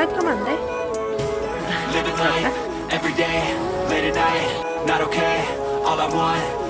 깔끔한데? Living life every day, late at night, not okay. All I want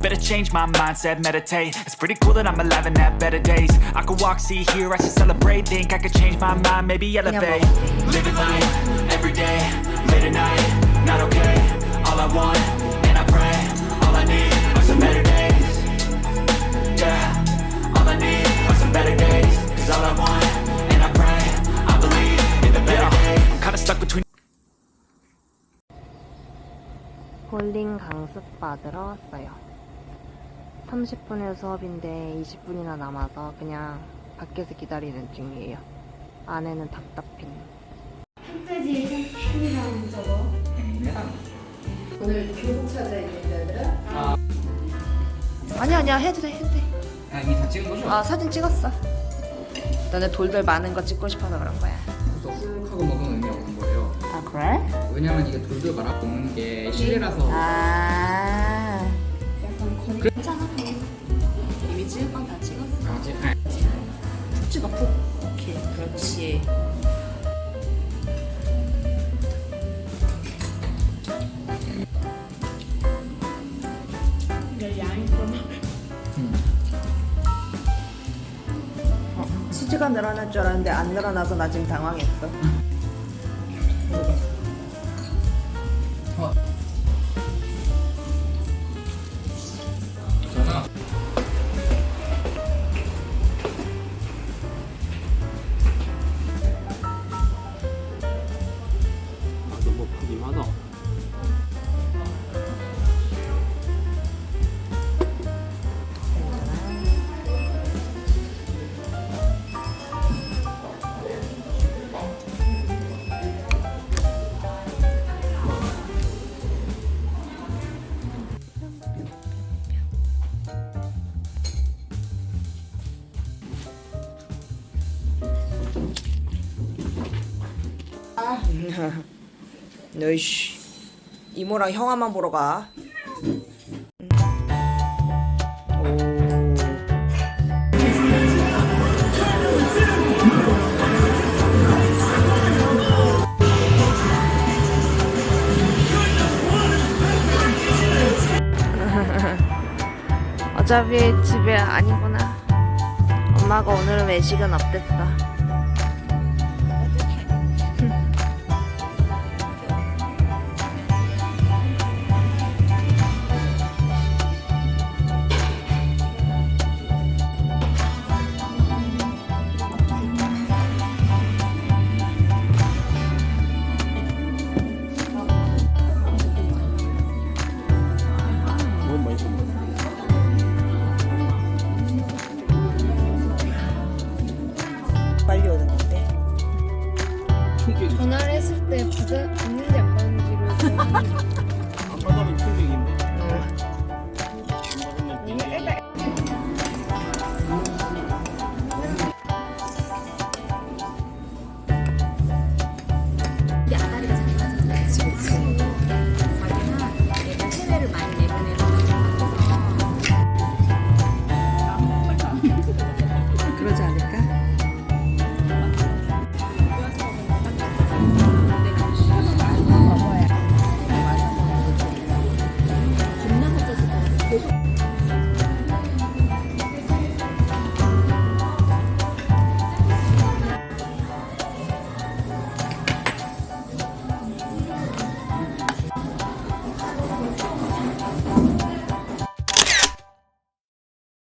Better change my mindset, meditate. It's pretty cool that I'm alive and have better days. I could walk, see, hear, I should celebrate. Think I could change my mind, maybe elevate. Living life every day, late at night, not okay. All I want, and I pray, all I need are some better days. Yeah, all I need are some better days. Cause all I want, and I pray, I believe in the better days. I'm kinda stuck between. 볼링 강습 받으러 왔어요. 30분의 수업인데 20분이나 남아서 그냥 밖에서 기다리는 중이에요. 안에는 답답해. 흑돼지 햄이랑 저거 오늘 교복 찾아 입는 애들은 아니야 아니야 해도 돼 해도 돼. 아 이미 다 찍은 거죠? 아 사진 찍었어. 너네 돌돌 많은 거 찍고 싶어서 그런 거야. 그래서 훌하고 먹은 의미가 없는 거예요. 아 그래? 왜냐면 이게 돌돌 말아 먹는 게 실내라서 아 괜찮아 이미 찍을 건 다 찍었어. 아, 제- 아, 푹 찍어 푹. 오케이 그렇지. 치즈가 늘어날 줄 알았는데 안 늘어나서 나 지금 당황했어. 저 八糟的。哈哈。너이씨 이모랑 형아만 보러 가. 어차피 집에 아니구나. 엄마가 오늘 외식은 없댔어. 충격이. 전화를 했을 때 받아, 받는지 안 받는지를